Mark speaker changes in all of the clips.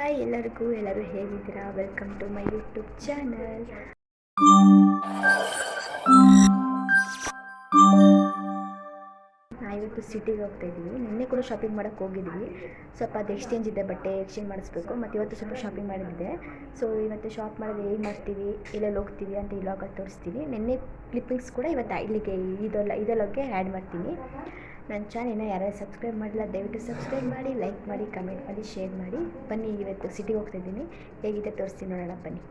Speaker 1: Hi ಎಲ್ಲರಿಗೂ, ಎಲ್ಲರೂ ಹೇಗಿದ್ದೀರಾ? Welcome to my YouTube channel ನಾ ಇವತ್ತು ಸಿಟಿಗೆ ಹೋಗ್ತಾ ಇದ್ದೀವಿ ನಿನ್ನೆ ಕೂಡ ಶಾಪಿಂಗ್ ಮಾಡೋಕ್ಕೆ ಹೋಗಿದ್ದೀವಿ ಸ್ವಲ್ಪ ಅದು ಎಕ್ಸ್ಚೇಂಜ್ ಇದೆ, ಬಟ್ಟೆ ಎಕ್ಸ್ಚೇಂಜ್ ಮಾಡಿಸ್ಬೇಕು. ಮತ್ತು ಇವತ್ತು ಸ್ವಲ್ಪ ಶಾಪಿಂಗ್ ಮಾಡಿದ್ದೆ. ಸೊ ಇವತ್ತು ಶಾಪ್ ಮಾಡೋದು ಏನು ಮಾಡ್ತೀವಿ, ಎಲ್ಲೆಲ್ಲಿ ಹೋಗ್ತೀವಿ ಅಂತ ಇಲಾಗಲ್ಲಿ ತೋರಿಸ್ತೀನಿ. ನಿನ್ನೆ ಕ್ಲಿಪ್ಪಿಂಗ್ಸ್ ಕೂಡ ಇವತ್ತು ಇಲ್ಲಿಗೆ, ಇದೆಲ್ಲ, ಇದೆಲ್ಲಕ್ಕೆ ಆ್ಯಡ್ ಮಾಡ್ತೀನಿ. ನನ್ನ ಚಾನಲ್ ಇನ್ನೂ ಯಾರ್ಯಾರು ಸಬ್ಸ್ಕ್ರೈಬ್ ಮಾಡಿಲ್ಲ, ದಯವಿಟ್ಟು ಸಬ್ಸ್ಕ್ರೈಬ್ ಮಾಡಿ, ಲೈಕ್ ಮಾಡಿ, ಕಮೆಂಟ್ ಮಾಡಿ, ಶೇರ್ ಮಾಡಿ. ಬನ್ನಿ, ಇವತ್ತು ಸಿಟಿಗೆ ಹೋಗ್ತಾ ಇದ್ದೀನಿ. ಹೇಗಿದೆ ತೋರಿಸ್ತೀನಿ ನೋಡೋಣ, ಬನ್ನಿ.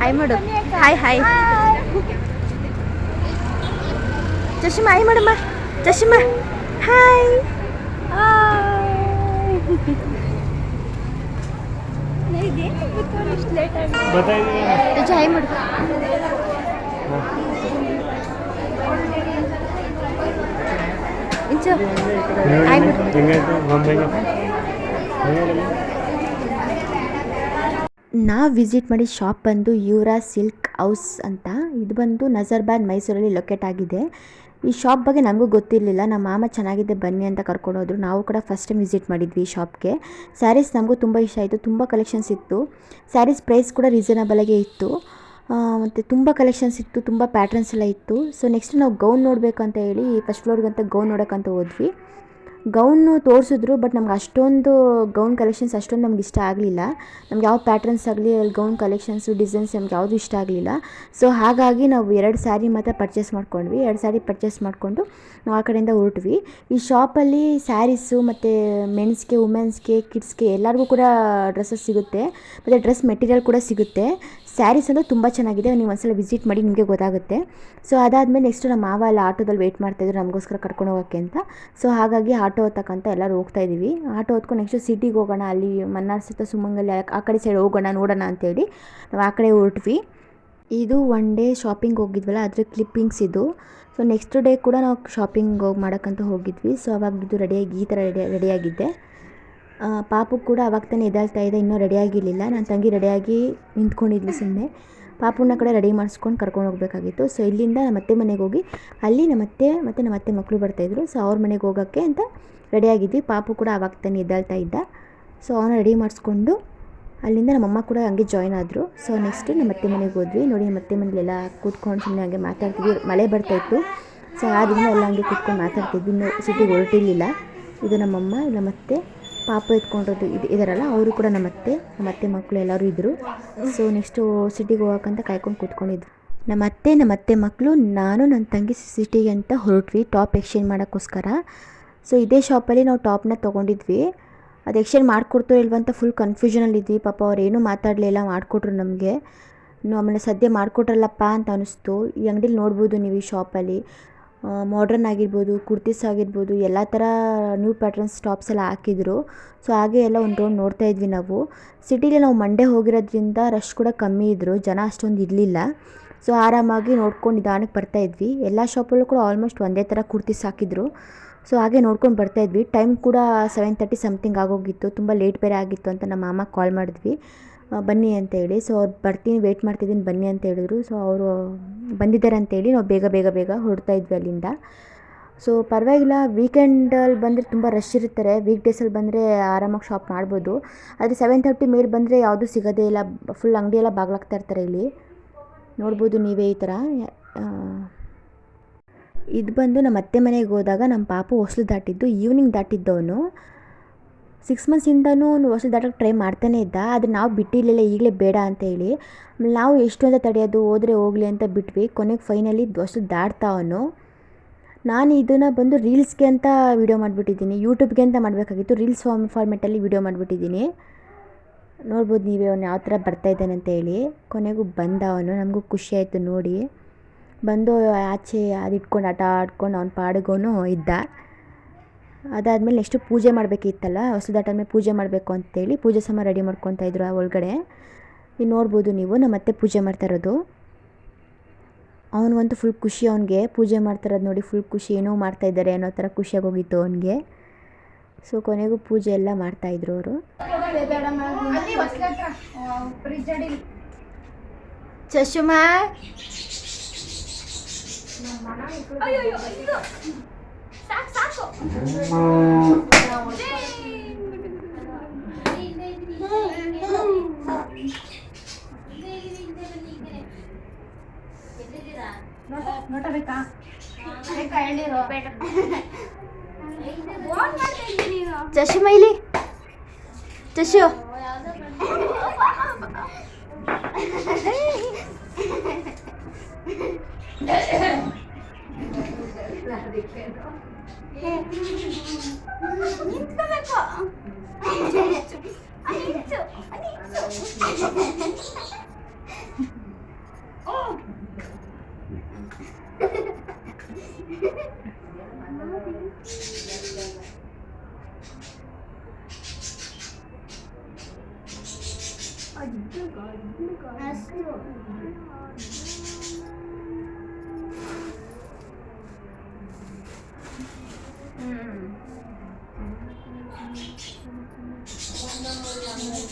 Speaker 1: ಹಾಯ್ ಮಾಡು. ಹಾಯ್ ಹಾಯ್ ಚಶ್ಮಾ ಹಾಯ್ ಮಾಡಮ್ಮ ಚಶ್ಮಾ ಹಾಯ್ ರಜೆ ಮಾಡ ನಾವು ವಿಸಿಟ್ ಮಾಡಿದ ಶಾಪ್ ಬಂದು ಯೂರಾ ಸಿಲ್ಕ್ ಹೌಸ್ ಅಂತ ಇದು ಬಂದು ನಜರ್ಬಾದ್ ಮೈಸೂರಲ್ಲಿ ಲೊಕೇಟ್ ಆಗಿದೆ. ಈ ಶಾಪ್ ಬಗ್ಗೆ ನಮಗೂ ಗೊತ್ತಿರಲಿಲ್ಲ. ನಮ್ಮ ಮಾಮ ಚೆನ್ನಾಗಿದೆ, ಬನ್ನಿ ಅಂತ ಕರ್ಕೊಂಡು ನಾವು ಕೂಡ ಫಸ್ಟ್ ಟೈಮ್ ವಿಸಿಟ್ ಮಾಡಿದ್ವಿ ಈ ಶಾಪ್ಗೆ ಸ್ಯಾರೀಸ್ ನಮಗೂ ತುಂಬ ಇಷ್ಟ ಆಯಿತು, ತುಂಬ ಕಲೆಕ್ಷನ್ಸ್ ಇತ್ತು. ಸ್ಯಾರೀಸ್ ಪ್ರೈಸ್ ಕೂಡ ರೀಸನಬಲಾಗೇ ಇತ್ತು. ಮತ್ತು ತುಂಬ ಕಲೆಕ್ಷನ್ಸ್ ಇತ್ತು, ತುಂಬ ಪ್ಯಾಟ್ರನ್ಸ್ ಎಲ್ಲ ಇತ್ತು. ಸೊ ನೆಕ್ಸ್ಟ್ ನಾವು ಗೌನ್ ನೋಡಬೇಕು ಅಂತ ಹೇಳಿ ಫಸ್ಟ್ ಫ್ಲೋರ್ಗಂತ ಗೌನ್ ನೋಡೋಕ್ಕಂತ ಹೋದ್ವಿ. ಗೌನು ತೋರಿಸಿದ್ರು ಬಟ್ ನಮ್ಗೆ ಅಷ್ಟೊಂದು ಗೌನ್ ಕಲೆಕ್ಷನ್ಸ್ ಅಷ್ಟೊಂದು ನಮ್ಗೆ ಇಷ್ಟ ಆಗಲಿಲ್ಲ. ನಮ್ಗೆ ಯಾವ ಪ್ಯಾಟರ್ನ್ಸ್ ಆಗಲಿ, ಅಲ್ಲಿ ಗೌನ್ ಕಲೆಕ್ಷನ್ಸು ಡಿಸೈನ್ಸ್ ನಮ್ಗೆ ಯಾವುದು ಇಷ್ಟ ಆಗಲಿಲ್ಲ. ಸೊ ಹಾಗಾಗಿ ನಾವು ಎರಡು ಸ್ಯಾರಿ ಮಾತ್ರ ಪರ್ಚೇಸ್ ಮಾಡ್ಕೊಂಡ್ವಿ. ಎರಡು ಸ್ಯಾರಿ ಪರ್ಚೇಸ್ ಮಾಡಿಕೊಂಡು ನಾವು ಆ ಕಡೆಯಿಂದ ಹೊರಟ್ವಿ. ಈ ಶಾಪಲ್ಲಿ ಸ್ಯಾರೀಸು ಮತ್ತು ಮೆನ್ಸ್ಗೆ ವುಮೆನ್ಸ್ಗೆ ಕಿಡ್ಸ್ಗೆ ಎಲ್ಲರಿಗೂ ಕೂಡ ಡ್ರೆಸ್ಸಸ್ ಸಿಗುತ್ತೆ. ಮತ್ತು ಡ್ರೆಸ್ ಮೆಟೀರಿಯಲ್ ಕೂಡ ಸಿಗುತ್ತೆ. ಸ್ಯಾರೀಸ್ ಅಂದರೆ ತುಂಬ ಚೆನ್ನಾಗಿದೆ, ನೀವು ಒಂದ್ಸಲ ವಿಸಿಟ್ ಮಾಡಿ ನಿಮಗೆ ಗೊತ್ತಾಗುತ್ತೆ. ಸೊ ಅದಾದಮೇಲೆ ನೆಕ್ಸ್ಟ್ ನಮ್ಮ ಮಾವ ಎಲ್ಲ ಆಟೋದಲ್ಲಿ ವೆಯ್ಟ್ ಮಾಡ್ತಾಯಿದ್ರು ನಮಗೋಸ್ಕರ ಕರ್ಕೊಂಡು ಹೋಗೋಕ್ಕೆ ಅಂತ. ಸೊ ಹಾಗಾಗಿ ಆಟೋ ಹತ್ತಕ್ಕಂತ ಎಲ್ಲರೂ ಹೋಗ್ತಾ ಇದ್ದೀವಿ ಆಟೋ ಹೊತ್ಕೊಂಡು ನೆಕ್ಸ್ಟ್ ಸಿಟಿಗೆ ಹೋಗೋಣ, ಅಲ್ಲಿ ಮನ್ನಾರ್ ಸುತ್ತ ಸುಮಂಗಲ್ಲಿ ಆ- ಕಡೆ ಸೈಡ್ ಹೋಗೋಣ, ನೋಡೋಣ ಅಂತೇಳಿ ನಾವು ಆ ಕಡೆ ಹೊರಟ್ವಿ. ಇದು ಒನ್ ಡೇ ಶಾಪಿಂಗ್ ಹೋಗಿದ್ವಲ್ಲ, ಅದ್ರ ಕ್ಲಿಪ್ಪಿಂಗ್ಸ್ ಇದು. ಸೊ ನೆಕ್ಸ್ಟ್ ಡೇ ಕೂಡ ನಾವು ಶಾಪಿಂಗ್ ಹೋಗಿ ಮಾಡೋಕ್ಕಂತ ಹೋಗಿದ್ವಿ. ಸೊ ಅವಾಗ ಇದು ರೆಡಿಯಾಗಿ ಈ ಥರ ರೆಡಿ ರೆಡಿಯಾಗಿದ್ದೆ ಪಾಪು ಕೂಡ ಅವಾಗ ತಾನೇ ಎದ್ದೇಳ್ತಾ ಇದೆ, ಇನ್ನೂ ರೆಡಿಯಾಗಿರಲಿಲ್ಲ ನನ್ನ ತಂಗಿ ರೆಡಿಯಾಗಿ ನಿಂತ್ಕೊಂಡಿದ್ಲು ಸುಮ್ಮನೆ ಪಾಪುನ ಕಡೆ ರೆಡಿ ಮಾಡಿಸ್ಕೊಂಡು ಕರ್ಕೊಂಡು ಹೋಗಬೇಕಾಗಿತ್ತು. ಸೊ ಇಲ್ಲಿಂದ ನಮ್ಮ ಅತ್ತೆ ಮನೆಗೆ ಹೋಗಿ, ಅಲ್ಲಿ ನಮ್ಮ ಅತ್ತೆ ಮತ್ತು ನಮ್ಮ ಅತ್ತೆ ಮಕ್ಕಳು ಬರ್ತಾಯಿದ್ರು ಸೊ ಅವ್ರ ಮನೆಗೆ ಹೋಗೋಕ್ಕೆ ಅಂತ ರೆಡಿಯಾಗಿದ್ವಿ ಪಾಪು ಕೂಡ ಅವಾಗ ತಾನೇ ಎದ್ದೇಳ್ತಾ ಇದ್ದ. ಸೊ ಅವನ ರೆಡಿ ಮಾಡಿಸ್ಕೊಂಡು ಅಲ್ಲಿಂದ ನಮ್ಮಮ್ಮ ಕೂಡ ಹಂಗೆ ಜಾಯ್ನ್ ಆದರು. ಸೊ ನೆಕ್ಸ್ಟ್ ನಮ್ಮ ಅತ್ತೆ ಮನೆಗೆ ಹೋದ್ವಿ. ನೋಡಿ ನಮ್ಮ ಅತ್ತೆ ಮನೇಲೆಲ್ಲ ಕೂತ್ಕೊಂಡು ಸುಮ್ಮನೆ ಹಂಗೆ ಮಾತಾಡ್ತಿದ್ವಿ. ಮಳೆ ಬರ್ತಾಯಿತ್ತು ಸೊ ಆ ದಿನ ಎಲ್ಲ ಹಂಗೆ ಕೂತ್ಕೊಂಡು ಮಾತಾಡ್ತಿದ್ವಿ. ಇನ್ನೂ ಸಿಟಿಗೆ ಹೊರಟಿರಲಿಲ್ಲ. ಇದು ನಮ್ಮಮ್ಮ ನಮ್ಮ ಅತ್ತೆ. ಪಾಪ ಎತ್ಕೊಂಡಿರೋದು ಇದು ಇದಾರಲ್ಲ, ಅವರು ಕೂಡ ನಮ್ಮ ಅತ್ತೆ ಮಕ್ಕಳು ಎಲ್ಲರೂ ಇದ್ದರು ಸೊ ನೆಕ್ಸ್ಟು ಸಿಟಿಗೆ ಹೋಗೋಕ್ಕಂತ ಕಾಯ್ಕೊಂಡು ಕೂತ್ಕೊಂಡಿದ್ವಿ. ನಮ್ಮ ಅತ್ತೆ ನಮ್ಮ ಅತ್ತೆ ಮಕ್ಕಳು ನಾನು, ನನ್ನ ತಂಗಿ ಸಿಟಿಗೆ ಅಂತ ಹೊರಟ್ವಿ ಟಾಪ್ ಎಕ್ಸ್ಚೇಂಜ್ ಮಾಡೋಕ್ಕೋಸ್ಕರ. ಸೊ ಇದೇ ಶಾಪಲ್ಲಿ ನಾವು ಟಾಪ್ನ ತೊಗೊಂಡಿದ್ವಿ. ಅದು ಎಕ್ಸ್ಚೇಂಜ್ ಮಾಡಿಕೊಡ್ತೋ ಇಲ್ವಂತ ಫುಲ್ ಕನ್ಫ್ಯೂಷನಲ್ಲಿದ್ವಿ ಪಾಪ ಅವ್ರು ಏನೂ ಮಾತಾಡಲಿಲ್ಲ ಮಾಡಿಕೊಟ್ರು ನಮಗೆ. ಆಮೇಲೆ ಸದ್ಯ ಮಾಡಿಕೊಟ್ರಲ್ಲಪ್ಪ ಅಂತ ಅನಿಸ್ತು. ಈ ಅಂಗಡೀಲಿ ನೋಡ್ಬೋದು ನೀವು ಈ ಶಾಪಲ್ಲಿ ಮಾಡ್ರನ್ ಆಗಿರ್ಬೋದು ಕುರ್ತೀಸ್ ಆಗಿರ್ಬೋದು, ಎಲ್ಲ ಥರ ನ್ಯೂ ಪ್ಯಾಟರ್ನ್ಸ್ ಟಾಪ್ಸ್ ಎಲ್ಲ ಹಾಕಿದ್ರು. ಸೊ ಹಾಗೆ ಎಲ್ಲ ಒಂದು ರೌಂಡ್ ನೋಡ್ತಾ ಇದ್ವಿ ನಾವು. ಸಿಟಿಲಿ ನಾವು ಮಂಡೇ ಹೋಗಿರೋದ್ರಿಂದ ರಶ್ ಕೂಡ ಕಮ್ಮಿ ಇದ್ದರು ಜನ ಅಷ್ಟೊಂದು ಇರಲಿಲ್ಲ. ಸೊ ಆರಾಮಾಗಿ ನೋಡ್ಕೊಂಡು ನಿಧಾನಕ್ಕೆ ಬರ್ತಾ ಇದ್ವಿ. ಎಲ್ಲ ಶಾಪಲ್ಲೂ ಕೂಡ ಆಲ್ಮೋಸ್ಟ್ ಒಂದೇ ಥರ ಕುರ್ತೀಸ್ ಹಾಕಿದ್ರು. ಸೊ ಹಾಗೆ ನೋಡ್ಕೊಂಡು ಬರ್ತಾ ಇದ್ವಿ. ಟೈಮ್ ಕೂಡ ಸೆವೆನ್ ತರ್ಟಿ ಸಮಥಿಂಗ್ ಆಗೋಗಿತ್ತು. ತುಂಬ ಲೇಟ್ ಬೇರೆ ಆಗಿತ್ತು ಅಂತ ನಮ್ಮ ಮಾಮ ಕಾಲ್ ಮಾಡಿದ್ವಿ. ಬನ್ನಿ ಅಂತ ಹೇಳಿ. ಸೊ ಅವ್ರು ಬರ್ತೀನಿ ವೇಟ್ ಮಾಡ್ತಿದ್ದೀನಿ, ಬನ್ನಿ ಅಂತ ಹೇಳಿದ್ರು. ಸೊ ಅವರು ಬಂದಿದ್ದಾರೆ ಅಂತೇಳಿ ನಾವು ಬೇಗ ಬೇಗ ಬೇಗ ಹೊರಡ್ತಾ ಇದ್ವಿ ಅಲ್ಲಿಂದ. ಸೊ ಪರವಾಗಿಲ್ಲ ವೀಕೆಂಡಲ್ಲಿ ಬಂದರೆ ತುಂಬ ರಶ್ ಇರ್ತಾರೆ ವೀಕ್ ಡೇಸಲ್ಲಿ ಬಂದರೆ ಆರಾಮಾಗಿ ಶಾಪ್ ಮಾಡ್ಬೋದು. ಆದರೆ ಸೆವೆನ್ ತರ್ಟಿ ಮೇಲೆ ಬಂದರೆ ಯಾವುದೂ ಸಿಗೋದೇ ಇಲ್ಲ. ಫುಲ್ ಅಂಗಡಿ ಎಲ್ಲ ಬಾಗ್ಲಾಗ್ತಾ ಇರ್ತಾರೆ ಇಲ್ಲಿ. ನೋಡ್ಬೋದು ನೀವೇ ಈ ಥರ. ಇದು ಬಂದು ನಮ್ಮ ಅತ್ತೆ ಮನೆಗೆ ಹೋದಾಗ ನಮ್ಮ ಪಾಪು ಹೊಸ್ಲು ದಾಟಿದ್ದು ಈವ್ನಿಂಗ್ ದಾಟಿದ್ದವನು. ಸಿಕ್ಸ್ ಮಂತ್ಸಿಂದನೂ ಹೊಸ ದಾಟಕ್ಕೆ ಟ್ರೈ ಮಾಡ್ತಾನೇ ಇದ್ದ. ಆದರೆ ನಾವು ಬಿಟ್ಟಿರಲಿಲ್ಲ, ಈಗಲೇ ಬೇಡ ಅಂತ ಹೇಳಿ. ನಾವು ಎಷ್ಟು ಅಂತ ತಡೆಯೋದು, ಹೋದರೆ ಹೋಗಲಿ ಅಂತ ಬಿಟ್ವಿ. ಕೊನೆಗೆ ಫೈನಲಿ ಹೊಸದು ದಾಟ್ತಾ ಅವನು. ನಾನು ಇದನ್ನು ಬಂದು ರೀಲ್ಸ್ಗೆ ಅಂತ ವೀಡಿಯೋ ಮಾಡಿಬಿಟ್ಟಿದ್ದೀನಿ. ಯೂಟ್ಯೂಬ್ಗೆ ಅಂತ ಮಾಡಬೇಕಾಗಿತ್ತು. ರೀಲ್ಸ್ ಫಾರ್ಮ್ ಫಾರ್ಮೆಟಲ್ಲಿ ವೀಡಿಯೋ ಮಾಡಿಬಿಟ್ಟಿದ್ದೀನಿ. ನೋಡ್ಬೋದು ನೀವೇ ಅವನು ಯಾವ ಥರ ಬರ್ತಾ ಇದ್ದಾನೆ ಅಂತ ಹೇಳಿ. ಕೊನೆಗೂ ಬಂದ ಅವನು. ನಮಗೂ ಖುಷಿ ಆಯಿತು ನೋಡಿ. ಬಂದು ಆಚೆ ಅದು ಇಟ್ಕೊಂಡು ಆಟ ಆಡ್ಕೊಂಡು ಅವ್ನ ಪಾಡಿಗೋನು ಇದ್ದ. ಅದಾದಮೇಲೆ ನೆಕ್ಸ್ಟು ಪೂಜೆ ಮಾಡಬೇಕಿತ್ತಲ್ಲ ಹೊಸದಾಟಾದ್ಮೇಲೆ ಪೂಜೆ ಮಾಡಬೇಕು ಅಂತೇಳಿ ಪೂಜೆ ಸಮ ರೆಡಿ ಮಾಡ್ಕೊತಾ ಇದ್ರು ಆ ಒಳಗಡೆ. ಇಲ್ಲಿ ನೋಡ್ಬೋದು ನೀವು ನಮ್ಮ ಅತ್ತೆ ಪೂಜೆ ಮಾಡ್ತಾ ಇರೋದು. ಅವನಿಗಂತೂ ಫುಲ್ ಖುಷಿ ಅವನಿಗೆ, ಪೂಜೆ ಮಾಡ್ತಿರೋದು ನೋಡಿ ಫುಲ್ ಖುಷಿ ಏನೋ ಮಾಡ್ತಾ ಇದ್ದಾರೆ ಅನ್ನೋ ಥರ ಖುಷಿಯಾಗಿ ಹೋಗಿತ್ತು ಅವನಿಗೆ. ಸೊ ಕೊನೆಗೂ ಪೂಜೆ ಎಲ್ಲ ಮಾಡ್ತಾಯಿದ್ರು ಅವರು. ಚಶುಮಾ?
Speaker 2: ಅಯ್ಯೋ ಅಯ್ಯೋ ಇದು ಸಾಕು ಸಾಕು
Speaker 3: ನೋಟ ಬೇಕಾ ಬೇಕಾ 아
Speaker 2: 직 뜨 거, 아
Speaker 1: 직 뜨 거.
Speaker 2: 아, 싫 어.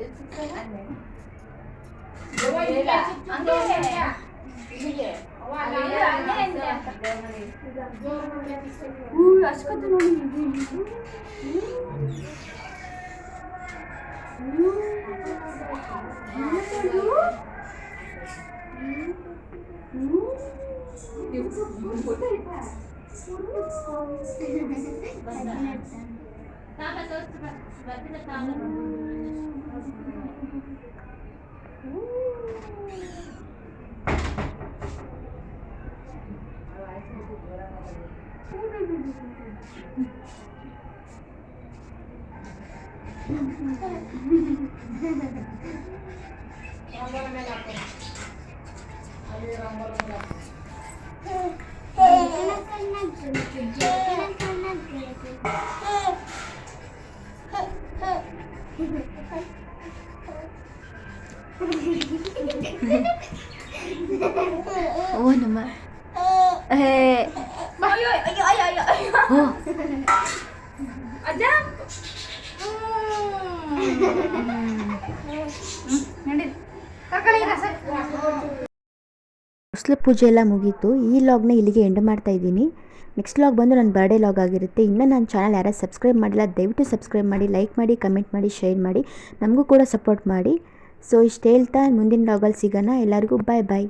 Speaker 3: El
Speaker 2: tutsana anne.
Speaker 3: Anne. Anne.
Speaker 2: Anne.
Speaker 3: Anne.
Speaker 2: Uy
Speaker 4: aç kadın onu yedi.
Speaker 3: Tamam, ben sana sıfır. Ben de tamam.
Speaker 1: ಓ ನಮ್ಮ ಹೇ
Speaker 2: ಅಯ್ಯೋ ಅಯ್ಯೋ ಅಯ್ಯೋ ಅಯ್ಯೋ ಅಯ್ಯೋ
Speaker 1: ayo.
Speaker 2: Ayo.
Speaker 3: ನಡಿ Oh. ರಸ
Speaker 1: ಹೊಸ್ಲು ಪೂಜೆ ಎಲ್ಲ ಮುಗೀತು. ಈ ಲಾಗ್ನ ಇಲ್ಲಿಗೆ ಎಂಡ್ ಮಾಡ್ತಾ ಇದ್ದೀನಿ. ನೆಕ್ಸ್ಟ್ ಲಾಗ್ ಬಂದು ನನ್ನ ಬರ್ಡೇ ಲಾಗ್ ಆಗಿರುತ್ತೆ. ಇನ್ನೂ ನನ್ನ ಚಾನಲ್ ಯಾರು ಸಬ್ಸ್ಕ್ರೈಬ್ ಮಾಡಿಲ್ಲ ದಯವಿಟ್ಟು ಸಬ್ಸ್ಕ್ರೈಬ್ ಮಾಡಿ ಲೈಕ್ ಮಾಡಿ ಕಮೆಂಟ್ ಮಾಡಿ ಶೇರ್ ಮಾಡಿ. ನಮಗೂ ಕೂಡ ಸಪೋರ್ಟ್ ಮಾಡಿ. ಸೊ ಇಷ್ಟು ಹೇಳ್ತಾ ಮುಂದಿನ ವ್ಲಾಗಲ್ಲಿ ಸಿಗೋಣ. ಎಲ್ಲರಿಗೂ ಬಾಯ್ ಬಾಯ್